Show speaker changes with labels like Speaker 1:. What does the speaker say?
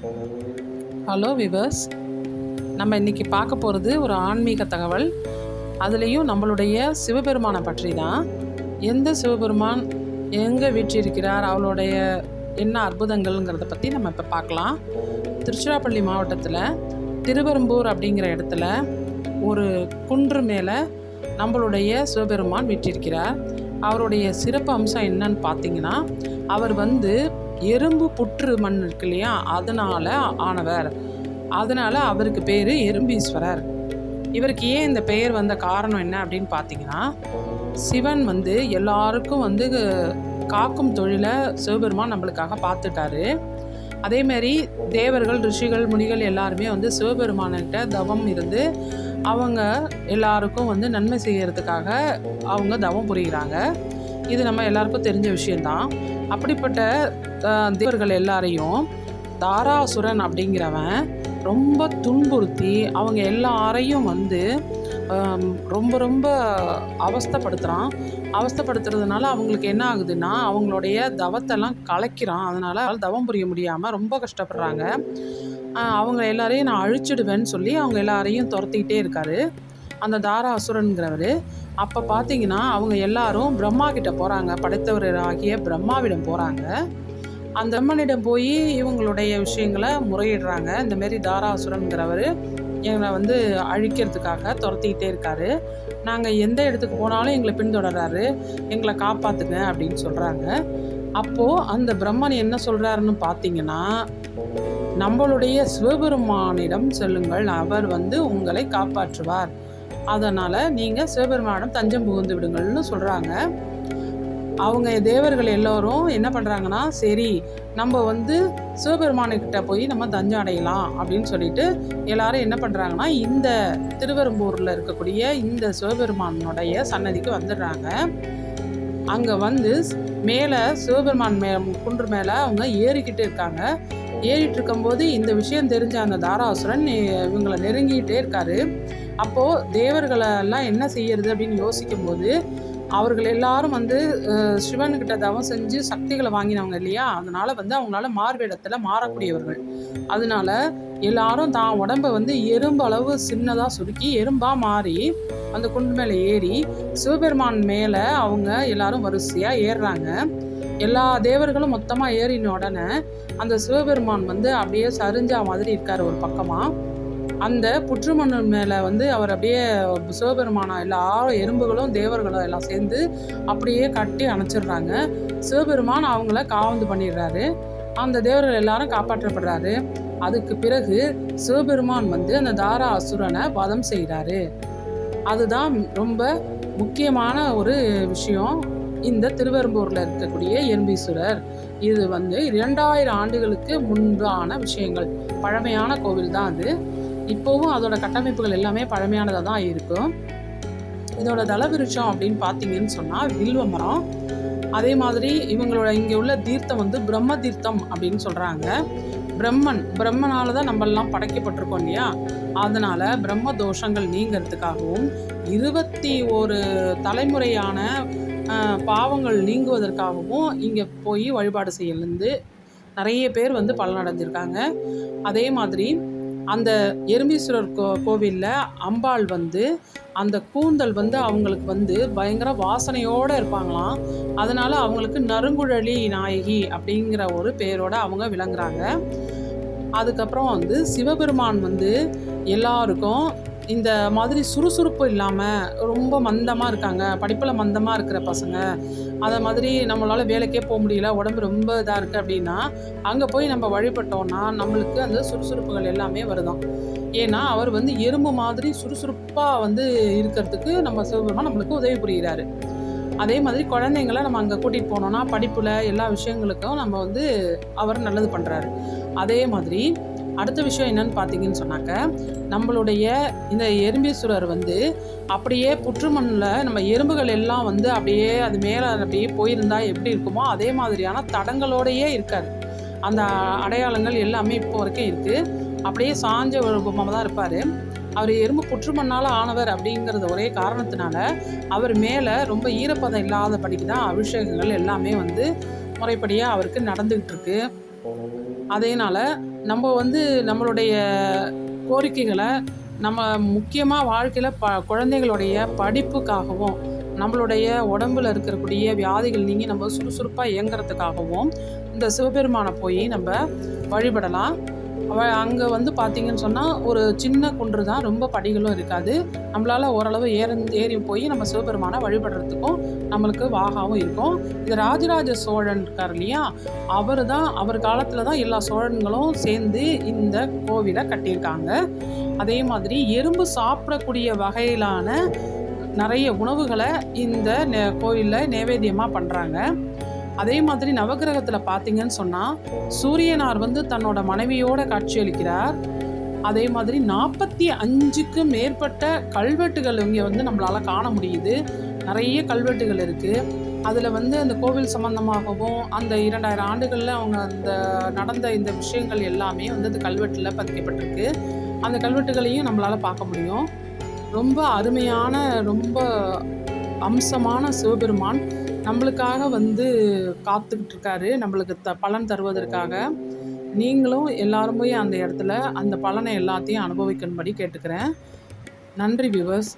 Speaker 1: Hello viewers நம்ம இன்றைக்கி பார்க்க போகிறது ஒரு ஆன்மீக தகவல். அதுலேயும் நம்மளுடைய சிவபெருமானை பற்றி தான் எந்த சிவபெருமான் எங்கே வீற்றிருக்கிறார் அவளுடைய என்ன அற்புதங்கள்ங்கிறத பற்றி நம்ம இப்போ பார்க்கலாம். திருச்சிராப்பள்ளி மாவட்டத்தில் திருவெரும்பூர் அப்படிங்கிற இடத்துல ஒரு குன்று மேலே நம்மளுடைய சிவபெருமான் வீற்றிருக்கிறார். அவருடைய சிறப்பு அம்சம் என்னன்னு பார்த்தீங்கன்னா அவர் வந்து எறும்பு புற்று மண் இருக்கு இல்லையா? அதனால் ஆனவர். அதனால் அவருக்கு பேர் எறும்பீஸ்வரர். இவருக்கு ஏன் இந்த பெயர் வந்த காரணம் என்ன அப்படின்னு பார்த்தீங்கன்னா சிவன் வந்து எல்லாருக்கும் வந்து காக்கும் தொழிலை சிவபெருமான் நம்மளுக்காக பார்த்துட்டாரு அதேமாரி தேவர்கள் ரிஷிகள் முனிகள் எல்லாருமே வந்து சிவபெருமான்கிட்ட தவம் இருந்து அவங்க எல்லாருக்கும் வந்து நன்மை செய்கிறதுக்காக அவங்க தவம் புரிகிறாங்க இது நம்ம எல்லாருக்கும் தெரிஞ்ச விஷயந்தான் அப்படிப்பட்ட தேவர்கள் எல்லாரையும் தாராசுரன் அப்படிங்கிறவன் ரொம்ப துன்புறுத்தி அவங்க எல்லாரையும் வந்து ரொம்ப ரொம்ப அவஸ்தைப்படுத்துகிறான் அவஸ்தைப்படுத்துறதுனால அவங்களுக்கு என்ன ஆகுதுன்னா அவங்களுடைய தவத்தெல்லாம் கலைக்கிறான். அதனால் தவம் புரிய முடியாமல் ரொம்ப கஷ்டப்படுறாங்க. அவங்க எல்லாரையும் நான் அழிச்சிடுவேன்னு சொல்லி அவங்க எல்லாரையும் துரத்திக்கிட்டே இருக்காரு. அந்த தாரா அசுரனுங்கிறவர் அப்போ பார்த்தீங்கன்னா அவங்க எல்லாரும் பிரம்மா கிட்ட போகிறாங்க படைத்தவர் ஆகிய பிரம்மாவிடம் போகிறாங்க அந்த பிரம்மனிடம் போய் இவங்களுடைய விஷயங்களை முறையிடுறாங்க. இந்தமாரி தாராசுரன்கிறவர் எங்களை வந்து அழிக்கிறதுக்காக துரத்திக்கிட்டே இருக்காரு. நாங்கள் எந்த இடத்துக்கு போனாலும் எங்களை பின்தொடர்றாரு. எங்களை காப்பாற்றுங்க அப்படின்னு சொல்கிறாங்க அப்போது அந்த பிரம்மன் என்ன சொல்கிறாருன்னு பார்த்தீங்கன்னா நம்மளுடைய சிவபெருமானிடம் செல்லுங்கள். அவர் வந்து உங்களை காப்பாற்றுவார். அதனால் நீங்கள் சிவபெருமானிடம் தஞ்சம் புகுந்து விடுங்கள்னு சொல்கிறாங்க அவங்க தேவர்கள் எல்லோரும் என்ன பண்ணுறாங்கன்னா சரி நம்ம வந்து சிவபெருமானுக்கிட்ட போய் நம்ம தஞ்சம் அடையலாம் அப்படின்னு சொல்லிட்டு எல்லாரும் என்ன பண்ணுறாங்கன்னா இந்த திருவெரும்பூரில் இருக்கக்கூடிய இந்த சிவபெருமானுடைய சன்னதிக்கு வந்துடுறாங்க. அங்கே வந்து மேலே சிவபெருமான் மே குன்று மேலே அவங்க ஏறிக்கிட்டு இருக்காங்க. ஏறிட்டு இருக்கும்போது இந்த விஷயம் தெரிஞ்ச அந்த தாராசுரன் இவங்களை நெருங்கிட்டே இருக்காரு. அப்போது தேவர்களை எல்லாம் என்ன செய்யறது அப்படின்னு யோசிக்கும்போது அவர்கள் எல்லாரும் வந்து சிவன்கிட்ட தவம் செஞ்சு சக்திகளை வாங்கினவங்க இல்லையா? அதனால வந்து அவங்களால மார்வேடத்தில் மாறக்கூடியவர்கள். அதனால எல்லாரும் தான் உடம்ப வந்து எறும்பு அளவு சின்னதாக சுருக்கி எறும்பாக மாறி அந்த குண்டு மேலே ஏறி சிவபெருமான் மேலே அவங்க எல்லாரும் வரிசையாக ஏறுறாங்க. எல்லா தேவர்களும் மொத்தமாக ஏறின உடனே அந்த சிவபெருமான் வந்து அப்படியே சரிஞ்சா மாதிரி இருக்கார் ஒரு பக்கமாக அந்த புற்றுமண்ணு மேலே வந்து அவர் அப்படியே சிவபெருமானா எல்லா எறும்புகளும் தேவர்களும் எல்லாம் சேர்ந்து அப்படியே கட்டி அணைச்சிடுறாங்க. சிவபெருமான் அவங்கள காவந்து பண்ணிடுறாரு. அந்த தேவர்கள் எல்லாரும் காப்பாற்றப்படுறாரு. அதுக்கு பிறகு சிவபெருமான் வந்து அந்த தாரா அசுரனை வதம் செய்கிறாரு அதுதான் ரொம்ப முக்கியமான ஒரு விஷயம். இந்த திருவெரும்பூரில் இருக்கக்கூடிய எறும்பீஸ்வரர் இது வந்து இரண்டாயிரம் ஆண்டுகளுக்கு முன்பான விஷயங்கள். பழமையான கோவில் தான் அது. இப்போவும் அதோட கட்டமைப்புகள் எல்லாமே பழமையானதாக தான் இருக்கும். இதோட தலவிருட்சம் அப்படின்னு பார்த்தீங்கன்னு சொன்னால் வில்வ மரம். அதே மாதிரி இவங்களோட இங்கே உள்ள தீர்த்தம் வந்து பிரம்ம தீர்த்தம் அப்படின்னு சொல்கிறாங்க பிரம்மன் பிரம்மனால தான் நம்மெல்லாம் படைக்கப்பட்டிருக்கோம் இல்லையா? அதனால் பிரம்ம தோஷங்கள் நீங்கிறதுக்காகவும் இருபத்தி ஒரு தலைமுறையான பாவங்கள் நீங்குவதற்காகவும் இங்கே போய் வழிபாடு செய்யலேருந்து நிறைய பேர் வந்து பலனடைஞ்சிருக்காங்க. அதே மாதிரி அந்த எறும்பீஸ்வரர் கோ கோவிலில் அம்பாள் வந்து அந்த கூந்தல் வந்து அவங்களுக்கு வந்து பயங்கர வாசனையோடு இருப்பாங்களாம். அதனால் அவங்களுக்கு நறுங்குழலி நாயகி அப்படிங்கிற ஒரு பேரோடு அவங்க விளங்குறாங்க. அதுக்கப்புறம் வந்து சிவபெருமான் வந்து எல்லாருக்கும் இந்த மாதிரி சுறுசுறுப்பு இல்லாமல் ரொம்ப மந்தமாக இருக்காங்க. படிப்பில் மந்தமாக இருக்கிற பசங்க. அதை மாதிரி நம்மளால் வேலைக்கே போக முடியல. உடம்பு ரொம்ப இதாக இருக்குது அப்படின்னா அங்கே போய் நம்ம வழிபட்டோம்னா நம்மளுக்கு அந்த சுறுசுறுப்புகள் எல்லாமே வருதான். ஏன்னா அவர் வந்து எறும்பு மாதிரி சுறுசுறுப்பாக வந்து இருக்கிறதுக்கு நம்ம சிவபெருமா நம்மளுக்கு உதவி புரிகிறாரு அதே மாதிரி குழந்தைங்கள நம்ம அங்கே கூட்டிகிட்டு போனோம்னா படிப்பில் எல்லா விஷயங்களுக்கும் நம்ம வந்து அவர் நல்லது பண்ணுறாரு அதே மாதிரி அடுத்த விஷயம் என்னன்னு பார்த்தீங்கன்னு சொன்னாக்க நம்மளுடைய இந்த எறும்பீஸ்வரர் வந்து அப்படியே புற்றுமண்ணில் நம்ம எறும்புகள் எல்லாம் வந்து அப்படியே அது மேலே அப்படியே போயிருந்தா எப்படி இருக்குமோ அதே மாதிரியான தடங்களோடையே இருக்கார் அந்த அடையாளங்கள் எல்லாமே இப்போ வரைக்கும் இருக்குது அப்படியே சாஞ்ச ஒரு தான் இருப்பார். அவர் எறும்பு புற்றுமண்ணால் ஆனவர் அப்படிங்கிறது ஒரே காரணத்தினால அவர் மேலே ரொம்ப ஈரப்பதம் இல்லாதபடிக்கு தான் அபிஷேகங்கள் எல்லாமே வந்து முறைப்படியாக அவருக்கு நடந்துகிட்ருக்கு அதேனால நம்ம வந்து நம்மளுடைய கோரிக்கைகளை நம்ம முக்கியமாக வாழ்க்கையில் ப குழந்தைகளுடைய படிப்புக்காகவும் நம்மளுடைய உடம்புல இருக்கக்கூடிய வியாதிகள் நீங்கி நம்ம சுறுசுறுப்பாக இயங்குறதுக்காகவும் இந்த சிவபெருமானை போய் நம்ம வழிபடலாம். அவ அங்கே வந்து பார்த்தீங்கன்னு சொன்னால் ஒரு சின்ன குன்று தான் ரொம்ப படிகளும் இருக்காது. நம்மளால் ஓரளவு ஏற ஏறி போய் நம்ம சிவபெருமானை வழிபடுறதுக்கும் நம்மளுக்கு வாகாவும் இருக்கும். இது ராஜராஜ சோழன் இருக்கார் இல்லையா? அவர் தான் அவர் காலத்தில் தான் எல்லா சோழன்களும் சேர்ந்து இந்த கோவிலை கட்டியிருக்காங்க. அதே மாதிரி எறும்பு சாப்பிடக்கூடிய வகையிலான நிறைய உணவுகளை இந்த கோவிலில் நைவேத்தியமாக பண்ணுறாங்க அதே மாதிரி நவகிரகத்தில் பார்த்தீங்கன்னு சொன்னால் சூரியனார் வந்து தன்னோட மனைவியோட காட்சியளிக்கிறார் அதே மாதிரி நாற்பத்தி அஞ்சுக்கு மேற்பட்ட கல்வெட்டுகள் இங்கே வந்து நம்மளால் காண முடியுது. நிறைய கல்வெட்டுகள் இருக்குது அதில் வந்து அந்த கோவில் சம்பந்தமாகவும் அந்த இரண்டாயிரம் ஆண்டுகளில் அவங்க அந்த நடந்த இந்த விஷயங்கள் எல்லாமே வந்து அந்த கல்வெட்டில் பதிக்கப்பட்டிருக்கு. அந்த கல்வெட்டுகளையும் நம்மளால் பார்க்க முடியும். ரொம்ப அருமையான ரொம்ப அம்சமான சிவபெருமான். நம்மளுக்காக வந்து காத்துக்கிட்டு இருக்காரு நம்மளுக்கு த பலன் தருவதற்காக. நீங்களும் எல்லாரும் போய் அந்த இடத்துல அந்த பலனை எல்லாத்தையும் அனுபவிக்கும்படி கேட்டுக்கிறேன். நன்றி விவர்ஸ்